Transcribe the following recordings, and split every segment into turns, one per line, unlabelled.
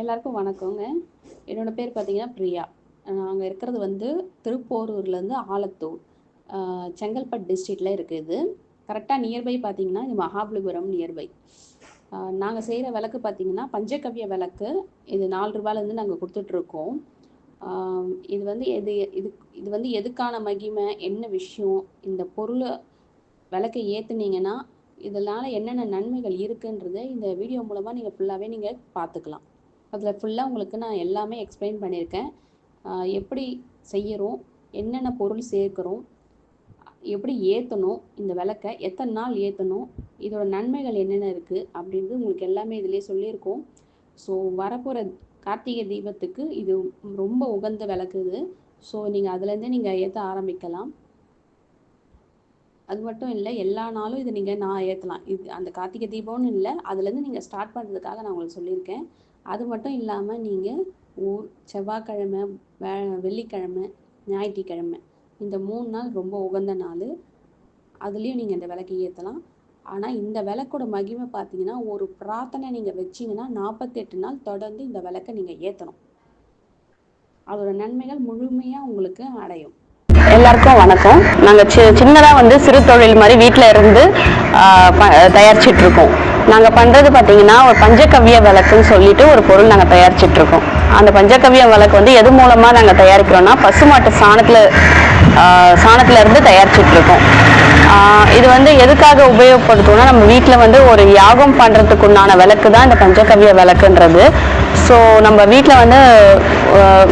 எல்லாருக்கும் வணக்கங்க. என்னோட பேர் பார்த்தீங்கன்னா பிரியா. நாங்கள் இருக்கிறது வந்து திருப்போரூர்லேருந்து ஆலத்தூர். செங்கல்பட் செங்கல்பட்டு டிஸ்ட்ரிக்டில் இருக்குது. இது கரெக்டாக நியர்பை பார்த்தீங்கன்னா இது மகாபலிபுரம் நியர்பை. நாங்கள் செய்கிற விளக்கு பார்த்தீங்கன்னா பஞ்சகவ்ய விளக்கு. இது நாலு ரூபாயிலேருந்து நாங்கள் கொடுத்துட்ருக்கோம். இது வந்து எது இது இது வந்து எதுக்கான மகிமை என்ன விஷயம் இந்த பொருளை விளக்கை ஏற்றுனீங்கன்னா இதனால் என்னென்ன நன்மைகள் இருக்குன்றதை இந்த வீடியோ மூலமாக நீங்கள் ஃபுல்லாகவே நீங்கள் பார்த்துக்கலாம் அதில் ஃபுல்லாக உங்களுக்கு நான் எல்லாமே எக்ஸ்பிளைன் பண்ணியிருக்கேன். எப்படி செய்யறோம் என்னென்ன பொருள் சேர்க்குறோம் எப்படி ஏற்றணும் இந்த விளக்கை எத்தனை நாள் ஏற்றணும் இதோட நன்மைகள் என்னென்ன இருக்குது அப்படின்றது உங்களுக்கு எல்லாமே இதிலே சொல்லியிருக்கோம். ஸோ வரப்போகிற கார்த்திகை தீபத்துக்கு இது ரொம்ப உகந்த விளக்கு இது. ஸோ நீங்கள் அதுலேருந்தே நீங்கள் ஏற்ற ஆரம்பிக்கலாம். அது மட்டும் இல்லை எல்லா நாளும் இது நீங்கள் நான் ஏற்றலாம் இது அந்த கார்த்திகை தீபம்னு இல்லை அதுலேருந்து நீங்கள் ஸ்டார்ட் பண்ணுறதுக்காக நான் உங்களுக்கு சொல்லியிருக்கேன். அது மட்டும் இல்லாமல் நீங்கள் ஊர் செவ்வாய்க்கிழமை வே வெள்ளிக்கிழமை ஞாயிற்றுக்கிழமை இந்த மூணு நாள் ரொம்ப உகந்த நாள். அதுலேயும் நீங்கள் இந்த விளக்கு ஏற்றலாம் ஆனால் இந்த விளக்கோட மகிமை பார்த்தீங்கன்னா ஒரு பிரார்த்தனை நீங்கள் வச்சீங்கன்னா நாற்பத்தெட்டு நாள் தொடர்ந்து இந்த விளக்கை நீங்கள் ஏற்றணும் அதோட நன்மைகள் முழுமையாக உங்களுக்கு அடையும்.
எல்லாருக்கும் வணக்கம். நாங்கள் சி சின்னதாக வந்து சிறு தொழில் மாதிரி வீட்டில் இருந்து தயாரிச்சிட்ருக்கோம் இருக்கோம். நாங்கள் பண்ணுறது பார்த்தீங்கன்னா ஒரு பஞ்சகவ்ய விளக்குன்னு சொல்லிட்டு ஒரு பொருள் நாங்கள் தயாரிச்சிட்டு இருக்கோம் அந்த பஞ்சகவ்ய விளக்கு வந்து எது மூலமாக நாங்கள் தயாரிக்கிறோம்னா பசுமாட்டு சாணத்தில் சாணத்துல இருந்து இது வந்து எதுக்காக உபயோகப்படுத்துவோம்னா நம்ம வீட்டில் வந்து ஒரு யாகம் பண்ணுறதுக்குண்டான விளக்கு தான் இந்த பஞ்சகவ்ய விளக்குன்றது. ஸோ நம்ம வீட்டில் வந்து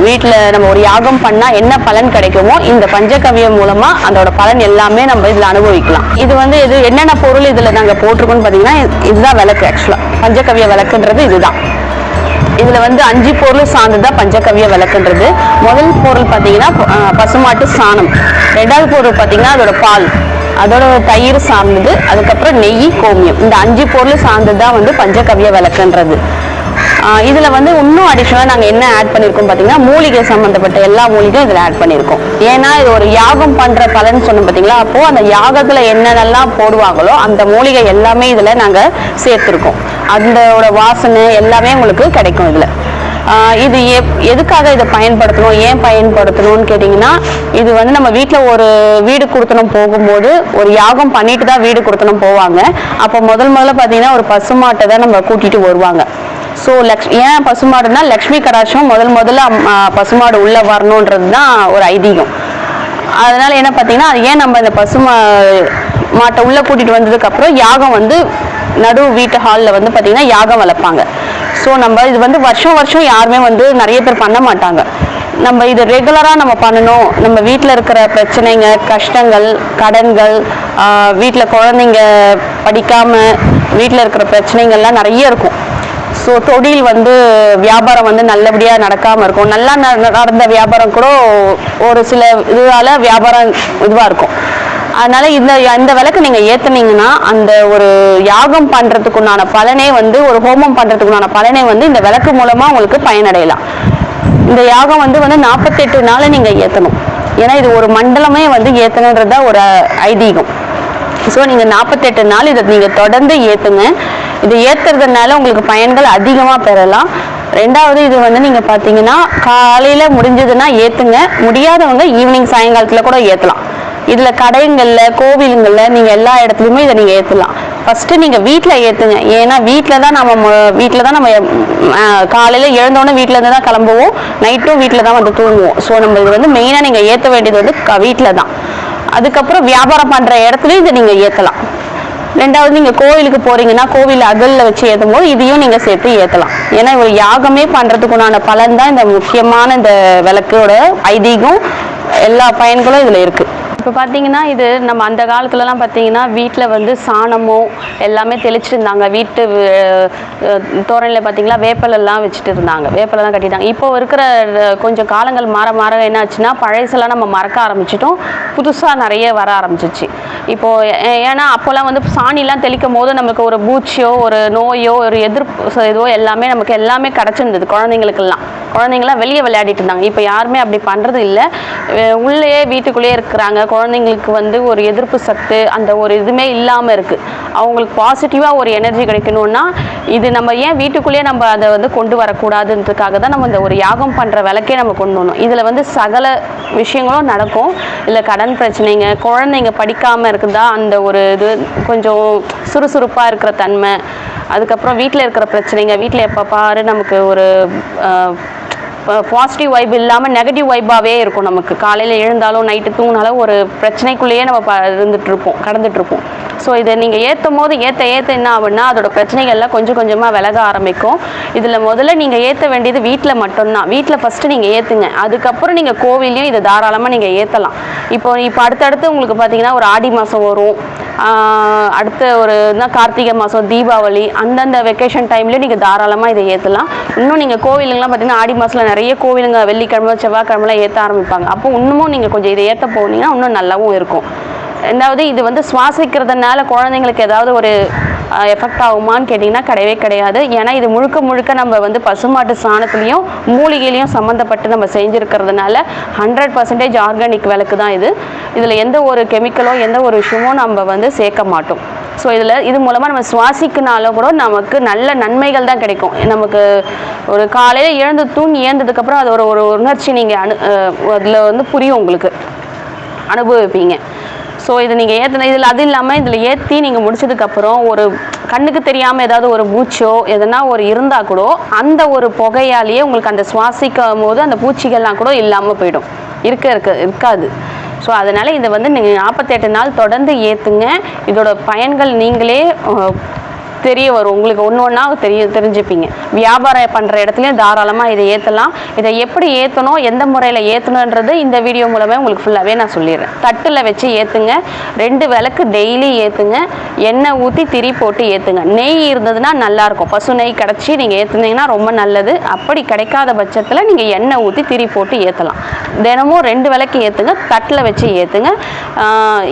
வீட்டில் நம்ம ஒரு யாகம் பண்ணால் என்ன பலன் கிடைக்குமோ இந்த பஞ்சகவியம் மூலமாக அதோட பலன் எல்லாமே நம்ம இதில் அனுபவிக்கலாம். இது வந்து இது என்னென்ன பொருள் இதில் நாங்கள் போட்டிருக்கோம்னு பார்த்தீங்கன்னா இதுதான் விளக்கு ஆக்சுவலாக பஞ்சகவிய விளக்குன்றது இதுதான். இதில் வந்து அஞ்சு பொருள் சார்ந்ததுதான் பஞ்சகவிய விளக்குன்றது. முதல் பொருள் பார்த்தீங்கன்னா பசுமாட்டு சாணம். ரெண்டாவது பொருள் பார்த்தீங்கன்னா அதோட பால். அதோட தயிர் சார்ந்தது. அதுக்கப்புறம் நெய் கோமியம். இந்த அஞ்சு பொருள் சார்ந்தது தான் வந்து பஞ்சகவிய விளக்குன்றது. இதில் வந்து இன்னும் அடிஷனலாக நாங்கள் என்ன ஆட் பண்ணியிருக்கோம் பார்த்தீங்கன்னா மூலிகை சம்மந்தப்பட்ட எல்லா மூலிகையும் இதில் ஆட் பண்ணியிருக்கோம் ஏன்னா இது ஒரு யாகம் பண்ணுற பலன் சொன்னோம் பார்த்தீங்களா அப்போது அந்த யாகத்தில் என்னென்னலாம் போடுவாங்களோ அந்த மூலிகை எல்லாமே இதில் நாங்கள் சேர்த்துருக்கோம். அதோட வாசனை எல்லாமே உங்களுக்கு கிடைக்கும் இதில். இது எப்- எதுக்காக இதை பயன்படுத்தணும் ஏன் பயன்படுத்தணும்னு கேட்டிங்கன்னா இது வந்து நம்ம வீட்டில் ஒரு வீடு கொடுத்தனும் போகும்போது ஒரு யாகம் பண்ணிட்டு தான் வீடு கொடுத்தனும் போவாங்க. அப்போ முதல் முதல்ல பார்த்தீங்கன்னா ஒரு பசுமாட்டை தான் நம்ம கூட்டிகிட்டு வருவாங்க. ஸோ லக்ஷ் ஏன் பசுமாடுனா லக்ஷ்மி கடாட்சம் முதல் முதல்ல பசுமாடு உள்ள வரணுன்றது தான் ஒரு ஐதீகம். அதனால என்ன பார்த்தீங்கன்னா அது ஏன் நம்ம இந்த பசுமா மாட்டை உள்ள கூட்டிட்டு வந்ததுக்கப்புறம் யாகம் வந்து நடு வீட்டு ஹாலில் வந்து பார்த்தீங்கன்னா யாகம் வளர்ப்பாங்க. ஸோ நம்ம இது வந்து வருஷம் வருஷம் யாருமே வந்து நிறைய பேர் பண்ண மாட்டாங்க. நம்ம இது ரெகுலராக நம்ம பண்ணணும். நம்ம வீட்டில் இருக்கிற பிரச்சனைங்க கஷ்டங்கள் கடன்கள் வீட்டில் குழந்தைங்க படிக்காமல் வீட்டில் இருக்கிற பிரச்சனைகள்லாம் நிறைய இருக்கும். ஸோ தொழில் வந்து வியாபாரம் வந்து நல்லபடியாக நடக்காமல் இருக்கும். நல்லா நடந்த வியாபாரம் கூட ஒரு சில இதுவால் வியாபாரம் இதுவாக இருக்கும். அதனால இந்த இந்த விளக்கு நீங்கள் ஏற்றுனீங்கன்னா அந்த ஒரு யாகம் பண்ணுறதுக்குண்டான பலனே வந்து ஒரு ஹோமம் பண்ணுறதுக்குண்டான பலனே வந்து இந்த விளக்கு மூலமாக உங்களுக்கு பயனடையலாம். இந்த யாகம் வந்து வந்து நாற்பத்தெட்டு நாளை நீங்கள் ஏற்றணும் ஏன்னா இது ஒரு மண்டலமே வந்து ஏற்றணுன்றதா ஒரு ஐதீகம். ஸோ நீங்கள் நாற்பத்தெட்டு நாள் இதை நீங்கள் தொடர்ந்து ஏற்றுங்க இது ஏற்றுறதுனால உங்களுக்கு பயன்கள் அதிகமாக பெறலாம். ரெண்டாவது இது வந்து நீங்கள் பார்த்தீங்கன்னா காலையில் முடிஞ்சதுன்னா ஏற்றுங்க முடியாதவங்க ஈவினிங் சாயங்காலத்தில் கூட ஏற்றலாம் இதில் கடைங்களில் கோவிலுங்களில் நீங்கள் எல்லா இடத்துலையுமே இதை நீங்கள் ஏற்றலாம் ஃபஸ்ட்டு நீங்கள் வீட்டில் ஏற்றுங்க ஏன்னா வீட்டில் தான் நம்ம வீட்டில் தான் நம்ம காலையில் எழுந்தோடனே வீட்டில் இருந்து தான் கிளம்புவோம். நைட்டும் வீட்டில் தான் வந்து தூங்குவோம். ஸோ நம்ம இது வந்து மெயினாக நீங்கள் ஏற்ற வேண்டியது வந்து வீட்டில் தான். அதுக்கப்புறம் வியாபாரம் பண்ற இடத்துலயும் இதை நீங்க ஏத்தலாம். ரெண்டாவது நீங்கள் கோவிலுக்கு போகிறீங்கன்னா கோவில் அகலில் வச்சு ஏற்றும் போது இதையும் நீங்கள் சேர்த்து ஏற்றலாம் ஏன்னா ஒரு யாகமே பண்ணுறதுக்குண்டான பலன் தான் இந்த முக்கியமான இந்த விளக்கோட ஐதீகம் எல்லா பயன்களும் இதில் இருக்குது இப்போ பார்த்தீங்கன்னா இது நம்ம அந்த காலத்துலலாம் பார்த்தீங்கன்னா வீட்டில் வந்து சாணமோ எல்லாமே தெளிச்சிருந்தாங்க. வீட்டு தோரணையில் பார்த்தீங்களா வேப்பலெல்லாம் வச்சுட்டு இருந்தாங்க. வேப்பலெல்லாம் கட்டிட்டாங்க. இப்போ இருக்கிற கொஞ்சம் காலங்கள் மாற மாற என்ன ஆச்சுன்னா பழசெல்லாம் நம்ம மறக்க ஆரம்பிச்சிட்டோம். புதுசாக நிறைய வர ஆரம்பிச்சிச்சு. இப்போது ஏ- ஏன்னா அப்போல்லாம் வந்து சாணிலாம் தெளிக்கும் போது நமக்கு ஒரு பூச்சியோ ஒரு நோயோ ஒரு எதிர்ப்பு இதுவோ எல்லாமே நமக்கு எல்லாமே கிடச்சிருந்தது குழந்தைங்களுக்கெல்லாம். குழந்தைங்களாம் வெளியே விளையாடிட்டு இருந்தாங்க. இப்போ யாருமே அப்படி பண்ணுறது இல்லை. உள்ளேயே வீட்டுக்குள்ளேயே இருக்கிறாங்க. குழந்தைங்களுக்கு வந்து ஒரு எதிர்ப்பு சத்து அந்த ஒரு இதுவுமே இல்லாமல் இருக்குது அவங்களுக்கு பாசிட்டிவாக ஒரு எனர்ஜி கிடைக்கணும்னா இது நம்ம ஏன் வீட்டுக்குள்ளேயே நம்ம அதை வந்து கொண்டு வரக்கூடாதுன்றதுக்காக தான் நம்ம இந்த ஒரு யாகம் பண்ணுற விளக்கே நம்ம கொண்டு வரணும். இதில் வந்து சகல விஷயங்களும் நடக்கும். இல்லை கடன் பிரச்சனைங்க குழந்தைங்க படிக்காமல் இருக்குதா அந்த ஒரு இது கொஞ்சம் சுறுசுறுப்பாக இருக்கிற தன்மை அதுக்கப்புறம் வீட்டில் இருக்கிற பிரச்சனைங்க வீட்டில் எப்போ பாரு நமக்கு ஒரு பாசிட்டிவ் வைப் இல்லாமல் நெகட்டிவ் வைப்பாகவே இருக்கும் நமக்கு. காலையில் எழுந்தாலும் நைட்டு தூங்கினாலும் ஒரு பிரச்சனைக்குள்ளேயே நம்ம ப இருந்துட்டு இருப்போம் ஸோ இதை நீங்கள் ஏற்றும் போது ஏற்ற ஏற்ற என்ன ஆகுன்னா அதோட பிரச்சனைகள்லாம் கொஞ்சம் கொஞ்சமாக விலக ஆரம்பிக்கும். இதில் முதல்ல நீங்கள் ஏற்ற வேண்டியது வீட்டில் மட்டும்தான். வீட்டில் ஃபஸ்ட்டு நீங்கள் ஏற்றுங்க அதுக்கப்புறம் நீங்கள் கோவிலையும் இதை தாராளமாக நீங்கள் ஏற்றலாம் இப்போ இப்போ அடுத்தடுத்து உங்களுக்கு பார்த்தீங்கன்னா ஒரு ஆடி மாதம் வரும். அடுத்த ஒரு என்ன கார்த்திகை மாதம் தீபாவளி அந்தந்த வெக்கேஷன் டைம்லேயும் நீங்கள் தாராளமாக இதை ஏற்றலாம் இன்னும் நீங்கள் கோவிலுங்கலாம் பார்த்தீங்கன்னா ஆடி மாதத்தில் நிறைய கோவிலுங்க வெள்ளிக்கிழமை செவ்வாய்க்கிழமெலாம் ஏற்ற ஆரம்பிப்பாங்க. அப்போ இன்னமும் நீங்கள் கொஞ்சம் இதை ஏற்ற போனீங்கன்னா இன்னும் நல்லாவும் இருக்கும். ரெண்டாவது இது வந்து சுவாசிக்கிறதுனால குழந்தைங்களுக்கு ஏதாவது ஒரு எஃபெக்ட் ஆகுமான்னு கேட்டிங்கன்னா கிடையவே கிடையாது. ஏன்னா இது முழுக்க முழுக்க நம்ம வந்து பசுமாட்டு சாணத்துலேயும் மூலிகையிலையும் சம்மந்தப்பட்டு நம்ம செஞ்சுருக்கிறதுனால ஹண்ட்ரட் பர்சன்டேஜ் ஆர்கானிக் விளக்கு தான் இது. இதில் எந்த ஒரு கெமிக்கலோ எந்த ஒரு விஷயமும் நம்ம வந்து சேர்க்க மாட்டோம். ஸோ இதில் இது மூலமாக நம்ம சுவாசிக்கினாலும் கூட நமக்கு நல்ல நன்மைகள் தான் கிடைக்கும். நமக்கு ஒரு காலையில் எழுந்து தூங்கி ஏந்ததுக்கப்புறம் அது ஒரு ஒரு உணர்ச்சி நீங்கள் அனு அதில் வந்து புரியும் உங்களுக்கு. அனுபவிப்பீங்க. ஸோ இது நீங்கள் ஏற்றின இதில் அது இல்லாமல் இதில் ஏற்றி நீங்கள் முடிச்சதுக்கப்புறம் ஒரு கண்ணுக்கு தெரியாமல் ஏதாவது ஒரு பூச்சோ எதனா ஒரு இருந்தால் கூட அந்த ஒரு புகையாலேயே உங்களுக்கு அந்த சுவாசிக்கும் போது அந்த பூச்சிகள்லாம் கூட இல்லாமல் போயிடும். இருக்க இருக்க இருக்காது. ஸோ அதனால் இதை வந்து நீங்கள் நாற்பத்தெட்டு நாள் தொடர்ந்து ஏற்றுங்க இதோட பயன்கள் நீங்களே தெரிய வரும். உங்களுக்கு ஒன்று ஒன்றா தெரிய தெரிஞ்சுப்பீங்க. வியாபாரம் பண்ணுற இடத்துலையும் தாராளமாக இதை ஏற்றலாம் இதை எப்படி ஏற்றணும் எந்த முறையில் ஏற்றணுன்றது இந்த வீடியோ மூலமே உங்களுக்கு ஃபுல்லாகவே நான் சொல்லிடுறேன். தட்டில் வச்சு ஏற்றுங்க ரெண்டு விளக்கு டெய்லி ஏற்றுங்க எண்ணெய் ஊற்றி திரி போட்டு ஏற்றுங்க நெய் இருந்ததுன்னா நல்லாயிருக்கும். பசு நெய் கிடச்சி நீங்கள் ஏற்றுனீங்கன்னா ரொம்ப நல்லது. அப்படி கிடைக்காத பட்சத்தில் நீங்கள் எண்ணெய் ஊற்றி திரி போட்டு ஏற்றலாம் தினமும் ரெண்டு விளக்கு ஏற்றுங்க தட்டில் வச்சு ஏற்றுங்க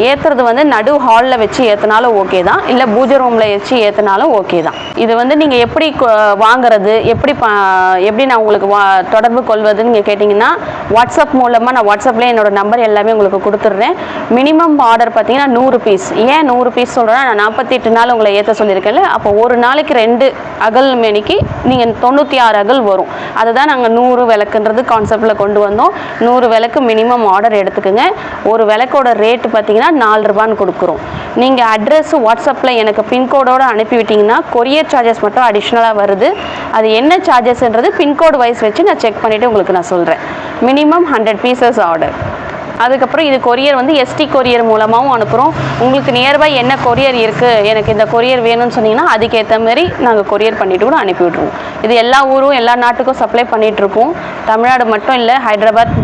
ஏற்றுறது வந்து நடு ஹாலில் வச்சு ஏற்றினாலும் ஓகே தான். இல்லை பூஜை ரூமில் வச்சு ஏற்றினாலும் ஓகே தான். இது வந்து நீங்கள் எப்படி வாங்குறது எப்படி எப்படி நான் உங்களுக்கு வா தொடர்பு கொள்வதுன்னு நீங்கள் கேட்டிங்கன்னா வாட்ஸ்அப் மூலமாக நான் வாட்ஸ்அப்ல என்னோட நம்பர் எல்லாமே உங்களுக்கு கொடுத்துட்றேன். மினிமம் ஆர்டர் பார்த்தீங்கன்னா நூறு பீஸ் ஏன் நூறு பீஸ் சொல்கிறேன்னா நான் நாற்பத்தெட்டு நாள் உங்களை ஏற்ற சொல்லியிருக்கேன்ல அப்போ ஒரு நாளைக்கு ரெண்டு அகல் மேனிக்கு நீங்கள் தொண்ணூற்றி ஆறு அகல் வரும். அதுதான் நாங்கள் நூறு விளக்குன்றது கான்செப்டில் கொண்டு வந்தோம். நூறு விளக்கு மினிமம் ஆர்டர் எடுத்துக்கோங்க. ஒரு விளக்கோட ரேட்டு பார்த்தீங்கன்னா நாலு ரூபான்னு கொடுக்குறோம். நீங்கள் அட்ரஸ் வாட்ஸ்அப்பில் எனக்கு பின்கோடோடு அனுப்பிவிட்டு பார்த்தீங்கன்னா கொரியர் சார்ஜஸ் மட்டும் அடிஷ்னலாக வருது. அது என்ன சார்ஜஸ்ன்றது பின்கோடு வைஸ் வச்சு நான் செக் பண்ணிவிட்டு உங்களுக்கு நான் சொல்கிறேன் மினிமம் ஹண்ட்ரட் பீசஸ் ஆர்டர் அதுக்கப்புறம் இது கொரியர் வந்து எஸ்டி கொரியர் மூலமாகவும் அனுப்புகிறோம் உங்களுக்கு நியர்பை என்ன கொரியர் இருக்குது எனக்கு இந்த கொரியர் வேணும்னு சொன்னீங்கன்னா அதுக்கேற்ற மாதிரி நாங்கள் கொரியர் பண்ணிட்டு கூட அனுப்பி விட்ருவோம் இது எல்லா ஊரும் எல்லா நாட்டுக்கும் சப்ளை பண்ணிகிட்ருக்கோம் தமிழ்நாடு மட்டும் இல்லை ஹைதராபாத்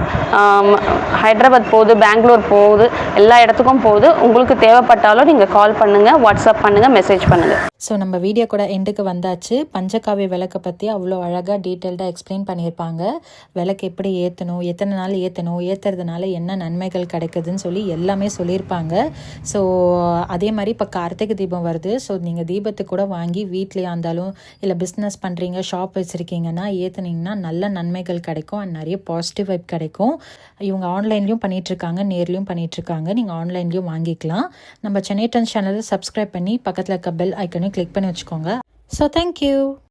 ஹைதராபாத் போகுது பெங்களூர் போகுது எல்லா இடத்துக்கும் போகுது. உங்களுக்கு தேவைப்பட்டாலும் நீங்கள் கால் பண்ணுங்கள் வாட்ஸ்அப் பண்ணுங்கள் மெசேஜ் பண்ணுங்கள்
ஸோ நம்ம வீடியோ கூட எண்டுக்கு வந்தாச்சு. பஞ்சகாவிய விளக்கை பற்றி அவ்வளோ அழகாக டீட்டெயில்டாக எக்ஸ்பிளைன் பண்ணியிருப்பாங்க. விளக்கு எப்படி ஏற்றணும் எத்தனை நாள் ஏற்றணும் ஏற்றுறதுனால என்ன நன்மைகள் கிடைக்குதுன்னு சொல்லி எல்லாமே சொல்லியிருப்பாங்க. ஸோ அதே மாதிரி இப்போ கார்த்திகை தீபம் வருது. ஸோ நீங்கள் தீபத்துக்கு கூட வாங்கி வீட்லேயே இருந்தாலும் இல்லை பிஸ்னஸ் பண்ணுறீங்க ஷாப் வச்சுருக்கீங்கன்னா ஏற்றுனீங்கன்னா நல்ல நன்மைகள் கிடைக்கும். அண்ட் நிறைய பாசிட்டிவ் வைப் கிடைக்கும். இவங்க ஆன்லைன்லேயும் பண்ணிகிட்ருக்காங்க நேர்லேயும் பண்ணிகிட்ருக்காங்க நீங்கள் ஆன்லைன்லேயும் வாங்கிக்கலாம். நம்ம சென்னை டென்ஸ் சேனலை சப்ஸ்கிரைப் பண்ணி பக்கத்தில் இருக்க பெல் கிளிக் பண்ணி வச்சுக்கோங்க. So thank you